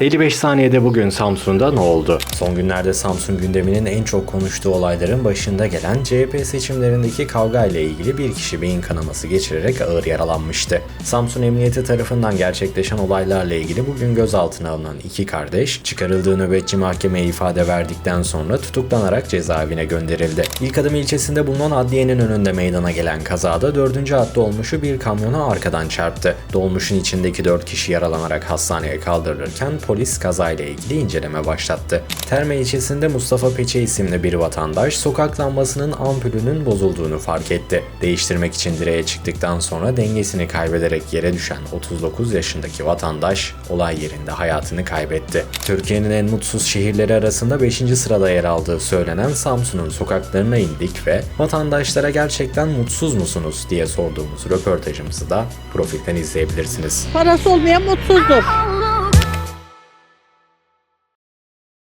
55 saniyede bugün Samsun'da ne oldu? Son günlerde Samsun gündeminin en çok konuştuğu olayların başında gelen CHP seçimlerindeki kavga ile ilgili bir kişi beyin kanaması geçirerek ağır yaralanmıştı. Samsun Emniyeti tarafından gerçekleşen olaylarla ilgili bugün gözaltına alınan iki kardeş çıkarıldığı nöbetçi mahkemeye ifade verdikten sonra tutuklanarak cezaevine gönderildi. İlk adım ilçesinde bulunan adliyenin önünde meydana gelen kazada 4. hatta olmuşu bir kamyona arkadan çarptı. Dolmuşun içindeki 4 kişi yaralanarak hastaneye kaldırılırken polis kazayla ilgili inceleme başlattı. Terme ilçesinde Mustafa Peçe isimli bir vatandaş sokak lambasının ampulünün bozulduğunu fark etti. Değiştirmek için direğe çıktıktan sonra dengesini kaybederek yere düşen 39 yaşındaki vatandaş olay yerinde hayatını kaybetti. Türkiye'nin en mutsuz şehirleri arasında 5. sırada yer aldığı söylenen Samsun'un sokaklarına indik ve vatandaşlara gerçekten mutsuz musunuz diye sorduğumuz röportajımızı da profilden izleyebilirsiniz. Parası olmayan mutsuzdur.